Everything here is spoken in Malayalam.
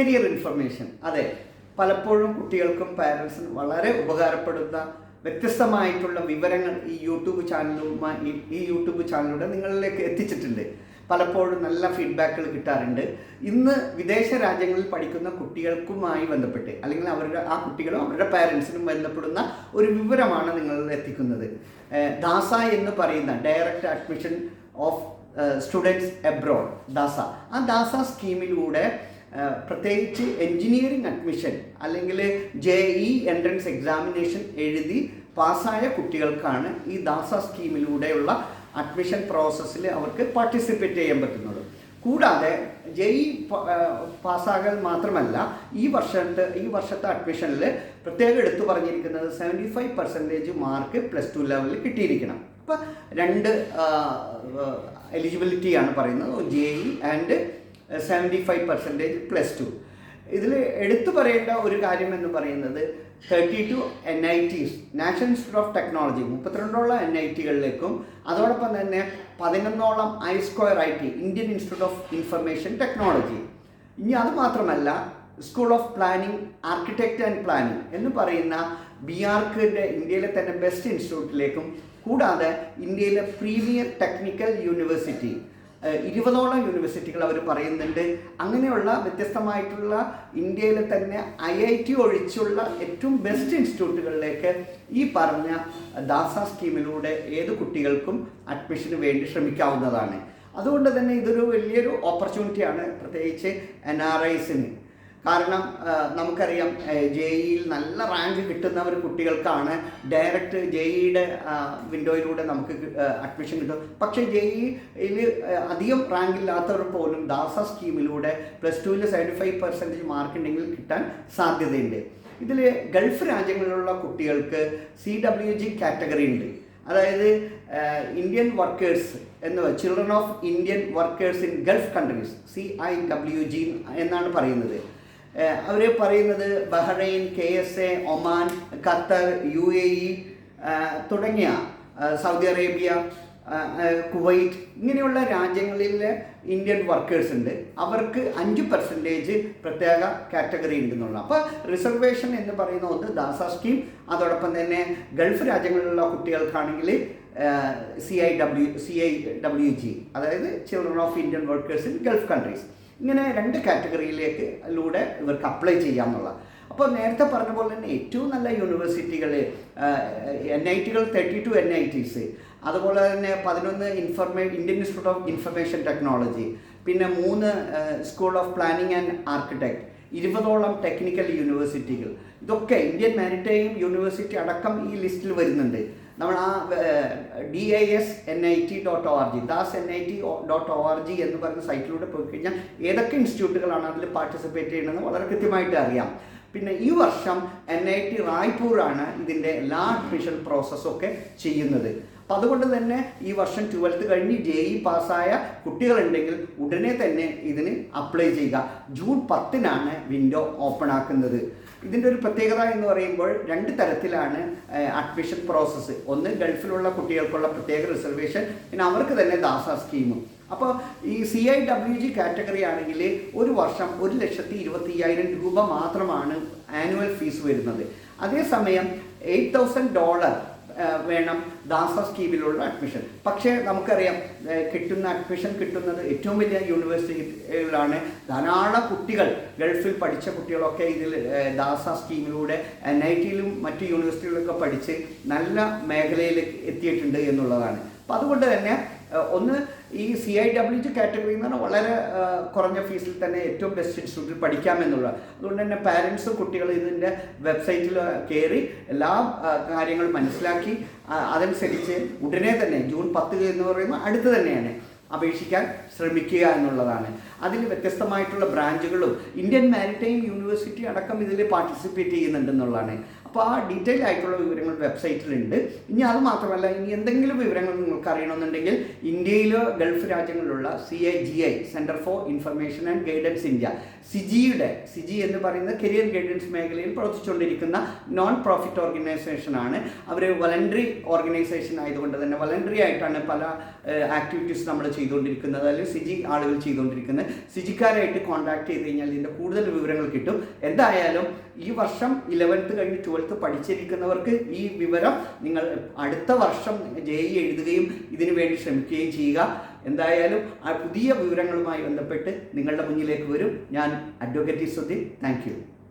കരിയർ ഇൻഫർമേഷൻ അതെ പലപ്പോഴും കുട്ടികൾക്കും പാരൻസിനും വളരെ ഉപകാരപ്പെടുന്ന വ്യത്യസ്തമായിട്ടുള്ള വിവരങ്ങൾ ഈ യൂട്യൂബ് ചാനലുമായി ഈ- യൂട്യൂബ് ചാനലിലൂടെ നിങ്ങളിലേക്ക് എത്തിച്ചിട്ടുണ്ട്. പലപ്പോഴും നല്ല ഫീഡ്ബാക്കുകൾ കിട്ടാറുണ്ട്. ഇന്ന് വിദേശ രാജ്യങ്ങളിൽ പഠിക്കുന്ന കുട്ടികൾക്കുമായി ബന്ധപ്പെട്ട് അല്ലെങ്കിൽ അവരുടെ ആ കുട്ടികളും അവരുടെ പാരൻസിനും ബന്ധപ്പെടുന്ന ഒരു വിവരമാണ് നിങ്ങളിൽ എത്തിക്കുന്നത്. ദാസ എന്ന് പറയുന്ന direct admission of students abroad DASA. ആ ദാസ സ്കീമിലൂടെ പ്രത്യേകിച്ച് എൻജിനീയറിംഗ് അഡ്മിഷൻ അല്ലെങ്കിൽ ജെ ഇ എൻട്രൻസ് എക്സാമിനേഷൻ എഴുതി പാസ്സായ കുട്ടികൾക്കാണ് ഈ ദാസ സ്കീമിലൂടെയുള്ള അഡ്മിഷൻ പ്രോസസ്സിൽ അവർക്ക് പാർട്ടിസിപ്പേറ്റ് ചെയ്യാൻ പറ്റുന്നത്. കൂടാതെ ജെ ഇ പാസ്സാകൽ മാത്രമല്ല ഈ വർഷത്തെ ഈ വർഷത്തെ അഡ്മിഷനിൽ പ്രത്യേകം എടുത്തു പറഞ്ഞിരിക്കുന്നത് seventy five percentage mark plus two ലെവലിൽ കിട്ടിയിരിക്കണം. അപ്പം രണ്ട് എലിജിബിലിറ്റിയാണ് പറയുന്നത് J E and seventy five percentage plus two ഇതിൽ എടുത്തു പറയേണ്ട ഒരു കാര്യം എന്ന് പറയുന്നത് thirty two N I Ts national institute of technology മുപ്പത്തിരണ്ടോളം N I ടികളിലേക്കും അതോടൊപ്പം തന്നെ പതിനൊന്നോളം I square I T Indian institute of information technology ഇനി അതുമാത്രമല്ല school of planning architect and planning എന്ന് പറയുന്ന ബി ആർക്കിന്റെ ഇന്ത്യയിലെ തന്നെ ബെസ്റ്റ് ഇൻസ്റ്റിറ്റ്യൂട്ടിലേക്കും കൂടാതെ ഇന്ത്യയിലെ പ്രീമിയർ ടെക്നിക്കൽ യൂണിവേഴ്സിറ്റി ഇരുപതോളം യൂണിവേഴ്സിറ്റികൾ അവർ പറയുന്നുണ്ട്. അങ്ങനെയുള്ള വ്യത്യസ്തമായിട്ടുള്ള ഇന്ത്യയിലെ തന്നെ ഐ ഐ ടി ഒഴിച്ചുള്ള ഏറ്റവും ബെസ്റ്റ് ഇൻസ്റ്റിറ്റ്യൂട്ടുകളിലേക്ക് ഈ പറഞ്ഞ ദാസ സ്കീമിലൂടെ ഏത് കുട്ടികൾക്കും അഡ്മിഷന് വേണ്ടി ശ്രമിക്കാവുന്നതാണ്. അതുകൊണ്ട് തന്നെ ഇതൊരു വലിയൊരു ഓപ്പർച്യൂണിറ്റിയാണ് പ്രത്യേകിച്ച് എൻ ആർ ഐസിന് കാരണം നമുക്കറിയാം ജെ ഇയിൽ നല്ല റാങ്ക് കിട്ടുന്ന ഒരു കുട്ടികൾക്കാണ് ഡയറക്റ്റ് ജെ ഇയുടെ വിൻഡോയിലൂടെ നമുക്ക് അഡ്മിഷൻ കിട്ടും പക്ഷേ ജെ ഇയിൽ അധികം റാങ്ക് ഇല്ലാത്തവർ പോലും ദാസ സ്കീമിലൂടെ പ്ലസ് ടുവിൽ സെവന്റി ഫൈവ് പെർസെന്റേജ് മാർക്ക് ഉണ്ടെങ്കിൽ കിട്ടാൻ സാധ്യതയുണ്ട്. ഇതിൽ ഗൾഫ് രാജ്യങ്ങളിലുള്ള കുട്ടികൾക്ക് സി ഡബ്ല്യു ജി കാറ്റഗറി ഉണ്ട്. അതായത് ഇന്ത്യൻ വർക്കേഴ്സ് എന്ന് children of Indian workers in gulf countries C I W G എന്നാണ് പറയുന്നത്. അവർ പറയുന്നത് Bahrain K S A Oman Qatar U A E തുടങ്ങിയ സൗദി അറേബ്യ കുവൈറ്റ് ഇങ്ങനെയുള്ള രാജ്യങ്ങളിലെ ഇന്ത്യൻ വർക്കേഴ്സ് ഉണ്ട്. അവർക്ക് അഞ്ച് പെർസെന്റേജ് പ്രത്യേക കാറ്റഗറി ഉണ്ടെന്നുള്ള. അപ്പോൾ റിസർവേഷൻ എന്ന് പറയുന്ന ഒന്ന് ദാസ സ്കീം അതോടൊപ്പം തന്നെ ഗൾഫ് രാജ്യങ്ങളിലുള്ള കുട്ടികൾക്കാണെങ്കിൽ C I W C I W G അതായത് children of Indian workers in gulf countries ഇങ്ങനെ രണ്ട് കാറ്റഗറിയിലേക്ക് ലൂടെ ഇവർക്ക് അപ്ലൈ ചെയ്യാമെന്നുള്ള. അപ്പോൾ നേരത്തെ പറഞ്ഞ പോലെ തന്നെ ഏറ്റവും നല്ല യൂണിവേഴ്സിറ്റികൾ N I ടികൾ thirty two N I Ts. അതുപോലെ തന്നെ പതിനൊന്ന് ഇൻഫർമേ Indian institute of information technology. പിന്നെ മൂന്ന് school of planning and architect. ഇരുപതോളം ടെക്നിക്കൽ യൂണിവേഴ്സിറ്റികൾ. ഇതൊക്കെ ഇന്ത്യൻ മാരിടൈം യൂണിവേഴ്സിറ്റി അടക്കം ഈ ലിസ്റ്റിൽ വരുന്നുണ്ട്. നമ്മൾ ആ D I S N I T dot O R G DASA N I T dot O R G എന്ന് പറയുന്ന സൈറ്റിലൂടെ പോയി കഴിഞ്ഞാൽ ഏതൊക്കെ ഇൻസ്റ്റിറ്റ്യൂട്ടുകളാണ് അതിൽ പാർട്ടിസിപ്പേറ്റ് ചെയ്യുന്നതെന്ന് വളരെ കൃത്യമായിട്ട് അറിയാം. പിന്നെ ഈ വർഷം എൻ ഐ ടി റായ്പൂരാണ് ഇതിന്റെ എല്ലാ അഡ്മിഷൻ പ്രോസസ്സൊക്കെ ചെയ്യുന്നത്. അപ്പം അതുകൊണ്ട് തന്നെ ഈ വർഷം ട്വൽത്ത് കഴിഞ്ഞ് ജെ ഇ പാസ്സായ കുട്ടികളുണ്ടെങ്കിൽ ഉടനെ തന്നെ ഇതിന് അപ്ലൈ ചെയ്യുക. ജൂൺ പത്തിനാണ് വിൻഡോ ഓപ്പൺ ആക്കുന്നത്. ഇതിന്റെ ഒരു പ്രത്യേകത എന്ന് പറയുമ്പോൾ രണ്ട് തരത്തിലാണ് അഡ്മിഷൻ പ്രോസസ്സ് ഒന്ന് ഗൾഫിലുള്ള കുട്ടികൾക്കുള്ള പ്രത്യേക റിസർവേഷൻ പിന്നെ അവർക്ക് തന്നെ ദാസ സ്കീമും അപ്പോൾ ഈ C I W G category ആണെങ്കിൽ ഒരു വർഷം ഒരു ലക്ഷത്തി ഇരുപത്തി അയ്യായിരം രൂപ മാത്രമാണ് ആനുവൽ ഫീസ് വരുന്നത്. അതേസമയം എയ്റ്റ് തൗസൻഡ് ഡോളർ വേണം ദാസ സ്കീമിലുള്ള അഡ്മിഷൻ. പക്ഷേ നമുക്കറിയാം കിട്ടുന്ന അഡ്മിഷൻ കിട്ടുന്നത് ഏറ്റവും വലിയ യൂണിവേഴ്സിറ്റികളിലാണ് ധാരാളം കുട്ടികൾ ഗൾഫിൽ പഠിച്ച കുട്ടികളൊക്കെ ഇതിൽ ദാസ സ്കീമിലൂടെ എൻ ഐ ടിയിലും മറ്റ് യൂണിവേഴ്സിറ്റികളിലൊക്കെ പഠിച്ച് നല്ല മേഖലയിൽ എത്തിയിട്ടുണ്ട് എന്നുള്ളതാണ്. അപ്പം അതുകൊണ്ട് തന്നെ ഒന്ന് ഈ C I W G category എന്ന് പറഞ്ഞാൽ വളരെ കുറഞ്ഞ ഫീസിൽ തന്നെ ഏറ്റവും ബെസ്റ്റ് ഇൻസ്റ്റിറ്റ്യൂട്ടിൽ പഠിക്കാമെന്നുള്ള അതുകൊണ്ട് തന്നെ പാരൻസും കുട്ടികളും ഇതിന്റെ വെബ്സൈറ്റിൽ കയറി എല്ലാ കാര്യങ്ങളും മനസ്സിലാക്കി അതനുസരിച്ച് ഉടനെ തന്നെ ജൂൺ പത്ത് എന്ന് പറയുമ്പോൾ അടുത്ത് തന്നെയാണ് അപേക്ഷിക്കാൻ ശ്രമിക്കുക എന്നുള്ളതാണ്. അതിൽ വ്യത്യസ്തമായിട്ടുള്ള ബ്രാഞ്ചുകളും ഇന്ത്യൻ മാരിടൈം യൂണിവേഴ്സിറ്റി അടക്കം ഇതിൽ പാർട്ടിസിപ്പേറ്റ് ചെയ്യുന്നുണ്ടെന്നുള്ളതാണ് അപ്പോൾ ആ ഡീറ്റെയിൽ ആയിട്ടുള്ള വിവരങ്ങൾ വെബ്സൈറ്റിലുണ്ട് ഇനി അത് മാത്രമല്ല ഇനി എന്തെങ്കിലും വിവരങ്ങൾ നിങ്ങൾക്ക് അറിയണമെന്നുണ്ടെങ്കിൽ ഇന്ത്യയിലോ ഗൾഫ് രാജ്യങ്ങളിലുള്ള C I G I centre for information and guidance India സിജിയുടെ Siji എന്ന് പറയുന്ന കരിയർ ഗൈഡൻസ് മേഖലയിൽ പ്രവർത്തിച്ചുകൊണ്ടിരിക്കുന്ന നോൺ പ്രോഫിറ്റ് ഓർഗനൈസേഷനാണ് അവർ വളണ്ടറി ഓർഗനൈസേഷൻ ആയതുകൊണ്ട് തന്നെ വളണ്ടറി ആയിട്ടാണ് പല ആക്ടിവിറ്റീസ് നമ്മൾ ചെയ്തുകൊണ്ടിരിക്കുന്നത്. അല്ലെങ്കിൽ സിജി ആളുകൾ ചെയ്തുകൊണ്ടിരിക്കുന്നത്. സിജിക്കാരായിട്ട് കോൺടാക്ട് ചെയ്ത് കഴിഞ്ഞാൽ ഇതിന്റെ കൂടുതൽ വിവരങ്ങൾ കിട്ടും. എന്തായാലും ഈ വർഷം ഇലവൻത്ത് കഴിഞ്ഞ് ട്വൽത്ത് പഠിച്ചിരിക്കുന്നവർക്ക് ഈ വിവരം നിങ്ങൾ അടുത്ത വർഷം ജെ ഇ എഴുതുകയും ഇതിനു വേണ്ടി ശ്രമിക്കുകയും ചെയ്യുക. എന്തായാലും ആ പുതിയ വിവരങ്ങളുമായി ബന്ധപ്പെട്ട് നിങ്ങളുടെ മുന്നിലേക്ക് വരും. ഞാൻ അഡ്വക്കേറ്റ് സുധീർ. താങ്ക്